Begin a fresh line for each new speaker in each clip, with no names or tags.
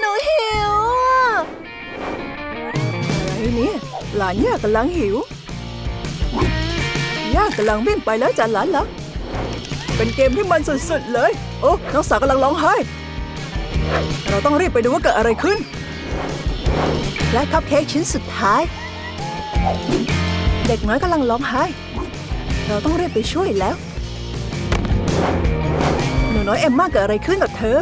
หนูหิวอะไรเนี่ยหลานย่ากำลังหิวย่ากำลังวิ่งไปแล้วจ้ะหลานเหรอเป็นเกมที่มันสุดๆเลย โอ้น้องสาวกำลังร้องไห้ เราต้องรีบไปดูว่าเกิดอะไรขึ้น และคัพเค้กชิ้นสุดท้าย เด็กน้อยกำลังร้องไห้ เราต้องรีบไปช่วยแล้ว หนูน้อยเอ็มมาเกิดอะไรขึ้นกับเธอ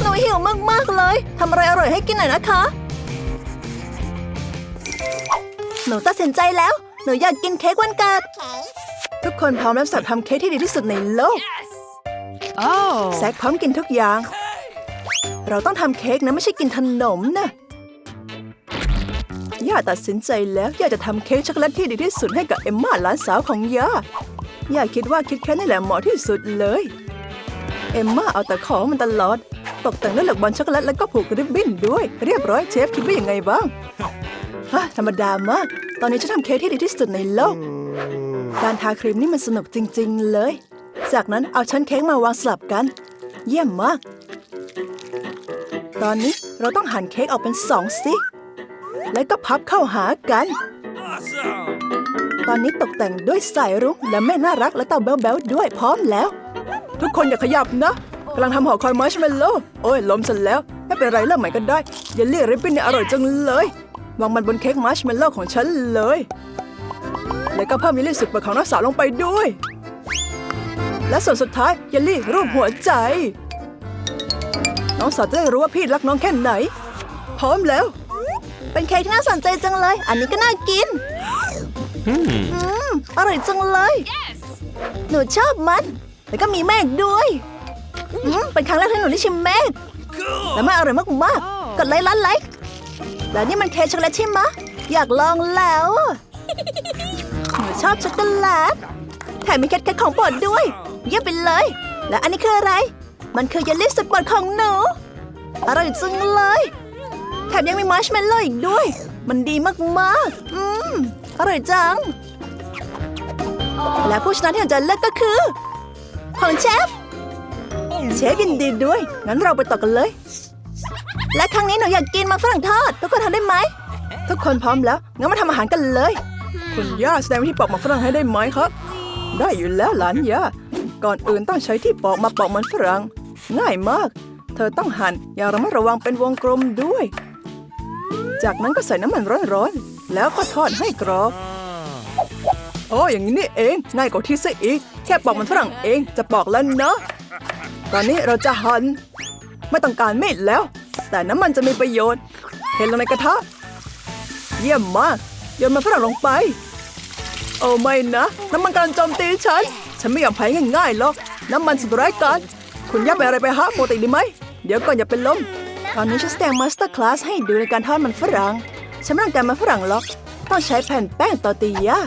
หนูหิวมากๆเลยทำอะไรอร่อยให้กินหน่อยนะคะ หนูตัดสินใจแล้ว หนูอยากกินเค้กวันเกิด ทุกคนพร้อมแล้วสับทำเค้กที่ดีที่สุดในโลก
Oh.
แซคพร้อมกินทุกอย่าง เราต้องทำเค้กนะไม่ใช่กินขนมนะย่าตัดสินใจแล้วย่าจะทำเค้กช็อกโกแลตที่ดีที่สุดให้กับเอมมาหลานสาวของย่าย่าคิดว่าคิดแค่นี่แหละเหมาะที่สุดเลย เอมมาเอาแต่ของมันตลอด ตกแต่งด้วยหลักบอลช็อกโกแลตแล้วก็ผูกริบบิ้นด้วย เรียบร้อยเชฟคิดว่ายังไงบ้างฮะธรรมดามาก ตอนนี้ฉันทำเค้กที่ดีที่สุดในโลก การทาครีมนี่มันสนุกจริง ๆ เลย จากนั้นเอาชั้นเค้กมาวางสลับกัน เยี่ยมมาก ตอนนี้เราต้องหั่นเค้กออกเป็นสองซิแล้วก็พับเข้าหากัน ตอนนี้ตกแต่งด้วยสายรุ้งและแม่น่ารักและเต่าแบ๊วๆด้วยพร้อมแล้ว ทุกคนอย่าขยับนะ กำลังทำห่อคอยมัชเมลโล่โอ้ยล้มฉันแล้ว ไม่เป็นไรเริ่มใหม่กันได้เยลลี่ริบบิ้นเนี่ยอร่อยจังเลยวางมันบนเค้กมัชเมลโล่ของฉันเลย แล้วก็เพิ่มเยลลี่สุดโปรดของน้องสาวลงไปด้วย และส่วนสุดท้ายเยลลี่รูปหัวใจ น้องสาวจะได้รู้ว่าพี่รักน้องแค่ไหน พร้อมแล้ว เป็นเค้กที่น่าสนใจจังเลย อันนี้ก็น่ากินอืมอร่อยจังเลย หนูชอบมัน แล้วก็มีเมฆด้วยอืม เป็นครั้งแรกที่หนูได้ชิมเมฆและมันอร่อยมากๆกดไลค์ล้านไลค์แล้วนี่มันเค้กช็อกโกแลตใช่ไหมะอยากลองแล้วหนูชอบช็อกโกแลตแถมมีแคทแคทของโปรดด้วย เยี่ยมไปเลย และอันนี้คืออะไร มันคือเยลลี่สุดโปรดของหนูอร่อยจังเลยแถมยังมีมาร์ชเมลโล่อีกด้วย มันดีมากๆ อืมอร่อยจัง และผู้ชนะที่เราจะเลือกก็คือ ของเชฟ เชฟยินดีด้วย งั้นเราไปต่อกันเลย และครั้งนี้หนูอยากกินมันฝรั่งทอด ทุกคนทำได้ไหม ทุกคนพร้อมแล้ว งั้นมาทำอาหารกันเลย คุณย่าแสดงวิธีปอกมันฝรั่งให้ได้ไหมครับ ได้อยู่แล้วหลานย่า ก่อนอื่นต้องใช้ที่ปอกมาปอกมันฝรั่ง ง่ายมาก เธอต้องหั่นอย่าระมัดระวังเป็นวงกลมด้วย จากนั้นก็ใส่น้ำมันร้อนๆ แล้วก็ทอดให้กรอบโอ้อย่างนี้นี่เอง ง่ายกว่าที่ซะอีก แค่ปอกมันฝรั่งเอง จะปอกแล้วเนอะ ตอนนี้เราจะหั่นไม่ต้องการมีดแล้ว แต่น้ำมันจะมีประโยชน์เทลงในกระทะ เยี่ยมมากโยนมันฝรั่งลงไป โอ้ไม่นะน้ำมันกำลังโจมตีฉัน ฉันไม่ยอมแพ้ง่ายๆหรอกน้ำมันสุดร้ายกาจคุณย่าไปอะไรไปฮะปกติดีไหม เดี๋ยวก่อนอย่าเป็นลม ตอนนี้ฉันแสดงมาสเตอร์คลาสให้ดูในการทอดมันฝรั่ง ฉันไม่ต้องการมันฝรั่งหรอก ต้องใช้แผ่นแป้งตอติยา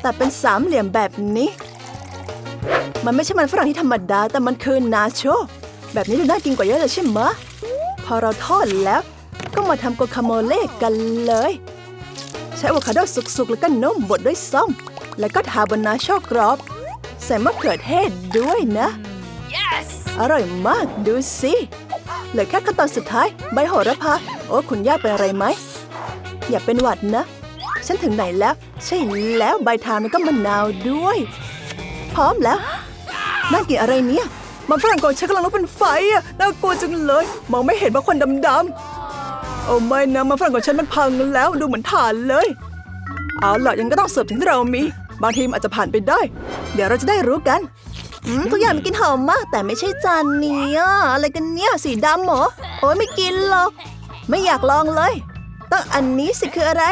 แต่เป็นสามเหลี่ยมแบบนี้ มันไม่ใช่มันฝรั่งที่ธรรมดา แต่มันคือนาโชแบบนี้ดูน่ากินกว่าเยอะเลยใช่ไหมะพอเราทอดแล้ว ก็มาทำโกคาโมเล่กันเลย ใช้อะโวคาโดสุกๆ แล้วก็นุ่มบดด้วยส้ม แล้วก็ทาบนนาโชกรอบ ใส่มะเขือเทศด้วยนะ
Yes.
อร่อยมากดูสิเหลือแค่ขั้นตอนสุดท้ายใบโหระพา โอ้คุณย่าเป็นอะไรไหม อย่าเป็นหวัดนะ ฉันถึงไหนแล้ว ใช่แล้วใบทานมันก็มะนาวด้วย พร้อมแล้ว น่ากินอะไรเนี่ยมันฝรั่งของฉันกำลังลุกเป็นไฟอะน่ากลัวจังเลย มองไม่เห็นว่าควันดำๆโอ้ไม่นะมันฝรั่งของฉันมันพังแล้วดูเหมือนถ่านเลย เอาล่ะยังก็ต้องเสิร์ฟถึงที่เรามี บางทีมอาจจะผ่านไปได้ เดี๋ยวเราจะได้รู้กันอืมทุกอย่างมันกินหอมมาก แต่ไม่ใช่จานนี้อะอะไรกันเนี่ยสีดำเหรอโอ้ยไม่กินหรอก ไม่อยากลองเลย ต้องอันนี้สิคืออะไร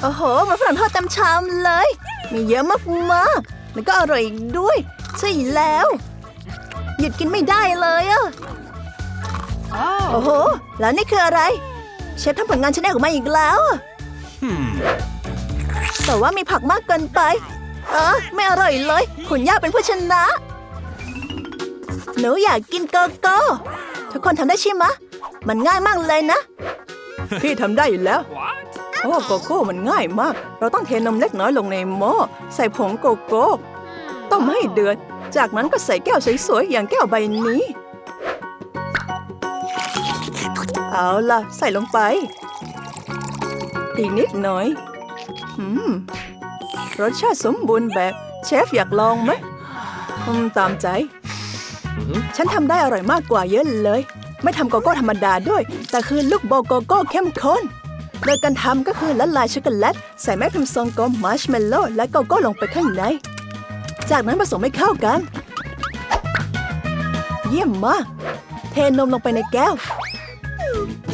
โอ้โหมันฝรั่งทอดเต็มชามเลย มีเยอะมากๆ แล้วก็อร่อยอีกด้วย ใช่แล้ว หยุดกินไม่ได้เลยอะโอ้
Oh.
โห แล้วนี่คืออะไร เชฟทำผลงานชาแนลออกมาอีกแล้วอะแต่ว่ามีผักมากเกินไป เออไม่อร่อยเลย คุณย่าเป็นผู้ชนะ หนูอยากกินโกโก้ ทุกคนทำได้ใช่ไหมะมันง่ายมากเลยนะ พี่ทำได้อยู่แล้ว
What?
เพราะว่าโกโก้มันง่ายมาก เราต้องเทนมเล็กน้อยลงในหม้อใส่ผงโกโก้ต้มให้เดือด จากนั้นก็ใส่แก้วสวยๆอย่างแก้วใบนี้ เอาล่ะ ใส่ลงไป อีกนิดหน่อยอืมรสชาติสมบูรณ์แบบ เชฟอยากลองไหมตามใจ ฉันทำได้อร่อยมากกว่าเยอะเลย ไม่ทำโกโก้ธรรมดาด้วย แต่คือลูกโบโกโก้เข้มข้น โดยการทำก็คือละลายช็อกโกแลต ใส่แม่พิมพ์ทรงกลมมาร์ชเมลโล่และโกโก้ลงไปข้างใน จากนั้นผสมให้เข้ากัน เยี่ยมมาก เทนมลงไปในแก้ว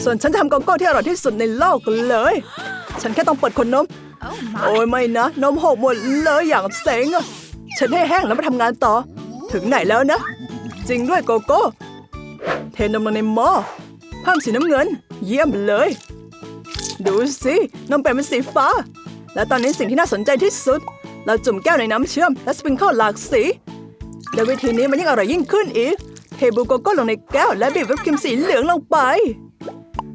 ส่วนฉันทำโกโก้ที่อร่อยที่สุดในโลกเลย ฉันแค่ต้องเปิดขวดนม
Oh
โอ้ยไม่นะ นมหกหมดเลยอย่างเซ็งอะฉันให้แห้งแล้วมาทำงานต่อ ถึงไหนแล้วนะ จริงด้วยโกโก้ เทนมลงในหม้อเพิ่มสีน้ำเงิน เยี่ยมเลย ดูสินมเปลี่ยนเป็นสีฟ้า และตอนนี้สิ่งที่น่าสนใจที่สุด เราจุ่มแก้วในน้ำเชื่อม และสปริงเกิลหลากสีโดยวิธีนี้มันยิ่งอร่อยยิ่งขึ้นอีก เทบูโกโก้ลงในแก้วและบีบวิปครีมสีเหลืองลงไป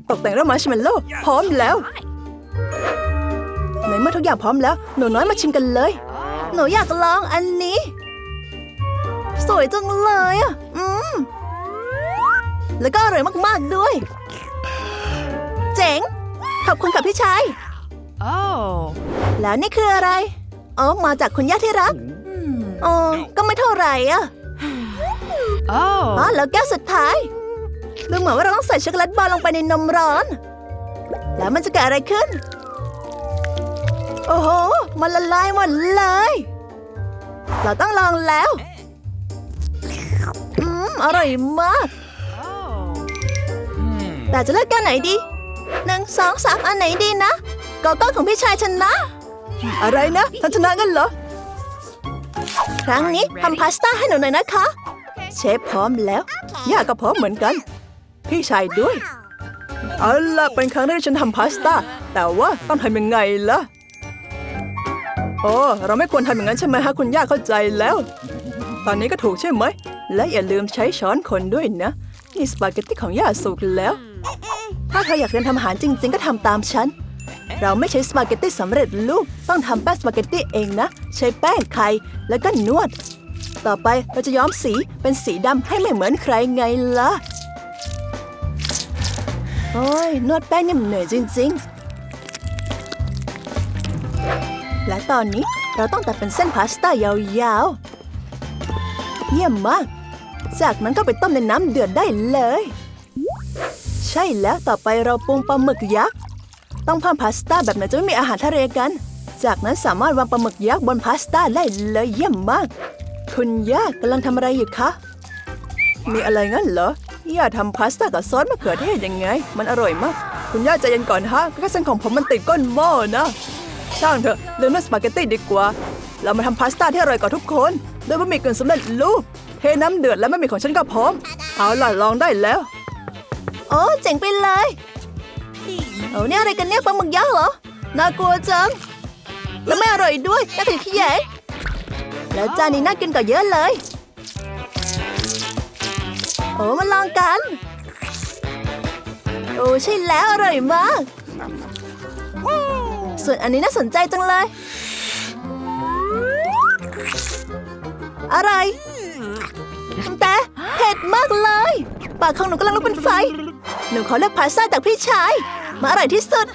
ตกแต่งด้วยมาร์ชเมลโล่พร้อมแล้วในเมื่อทุกอย่างพร้อมแล้ว หนูน้อยมาชิมกันเลย หนูอยากลองอันนี้ สวยจังเลยอะ อืม แล้วก็อร่อยมากๆด้วย ขอบคุณค่ะพี่ชาย
Oh.
แล้วนี่คืออะไรอ๋อมาจากคุณย่าที่รักอ๋อก็ไม่เท่าไหร่อะอ๋อ
Oh.
แล้วแก้วสุดท้ายดูเหมือนว่าเราต้องใส่ช็อกโกแลตบาร์ลงไปในนมร้อน แล้วมันจะเกิดอะไรขึ้น โอ้โห มันละลายหมดเลย เราต้องลองแล้ว อืม อร่อยมาก
Oh.
แต่จะเลือกแก้วไหนดี หนึ่งสองสามอันไหนดีนะโกโก้ของพี่ชายชนะ อะไรนะท่านชนะกันเหรอ ครั้งนี้ทำพาสต้าให้หนูหน่อยนะคะ เชฟพร้อมแล้ว ย่าก็พร้อมเหมือนกัน พี่ชายด้วย เอาล่ะเป็นครั้งแรกที่ฉันทำพาสต้า แต่ว่าต้องทำยังไงล่ะ โอ้เราไม่ควรทำอย่างนั้นใช่ไหมฮะคุณย่าเข้าใจแล้ว ตอนนี้ก็ถูกใช่ไหม และอย่าลืมใช้ช้อนคนด้วยนะ นี่สปาเกตตี้ของย่าสุกแล้ว ถ้าเธออยากเรียนทำอาหารจริง ๆ ก็ทำตามฉัน เราไม่ใช้สปาเกตตี้สำเร็จรูป ต้องทำแป้งสปาเกตตี้เองนะ ใช้แป้งไข่แล้วก็นวด ต่อไปเราจะย้อมสีเป็นสีดำให้ไม่เหมือนใครไงล่ะ โอ้ย นวดแป้งนี่มันเหนื่อยจริง ๆ และตอนนี้เราต้องตัดเป็นเส้นพาสต้ายาวๆ เยี่ยมมาก จากนั้นก็ไปต้มในน้ำเดือดได้เลย ใช่แล้วต่อไปเราปรุงปลาหมึกยักษ์ ต้องพิ่มพาสต้าแบบไหนจะไม่มีอาหารทะเลกัน จากนั้นสามารถวางปลาหมึกยักษ์บนพาสต้าได้เลยเยี่ยมมาก คุณย่ากำลังทำอะไรอยู่คะ มีอะไรงั้นเหรอย่าทำพาสต้ากับซอสมะเขือเทศยังไง มันอร่อยมาก คุณย่าใจเย็นก่อนฮะแค่ส้นของผมมันติดก้นหม้อนะ ช่างเถอะลืมเรื่องสปาเกตตี้ดีกว่า เรามาทำพาสต้าที่อร่อยกว่าทุกคนโดยบะหมี่กึ่งสำเร็จรูปเทน้ำเดือดและบะหมี่ของฉันก็พร้อม เอาล่ะลองได้แล้ว โอ้เจ๋งไปเลยเอาเนี่ยอะไรกันเนี่ยปลาหมึกยักษ์เหรอ น่ากลัวจัง แล้วไม่อร่อยด้วยน่าถือขี้แยงแล้วจานนี้น่ากินกว่าเยอะเลย โอ้มาลองกัน โอ้ใช่แล้วอร่อยมาก ส่วนอันนี้น่าสนใจจังเลย อะไรแต่เผ็ดมากเลย ปากของหนูกำลังลุกเป็นไฟ หนูขอเลือกพาสต้าจากพี่ชาย มาอร่อยที่สุด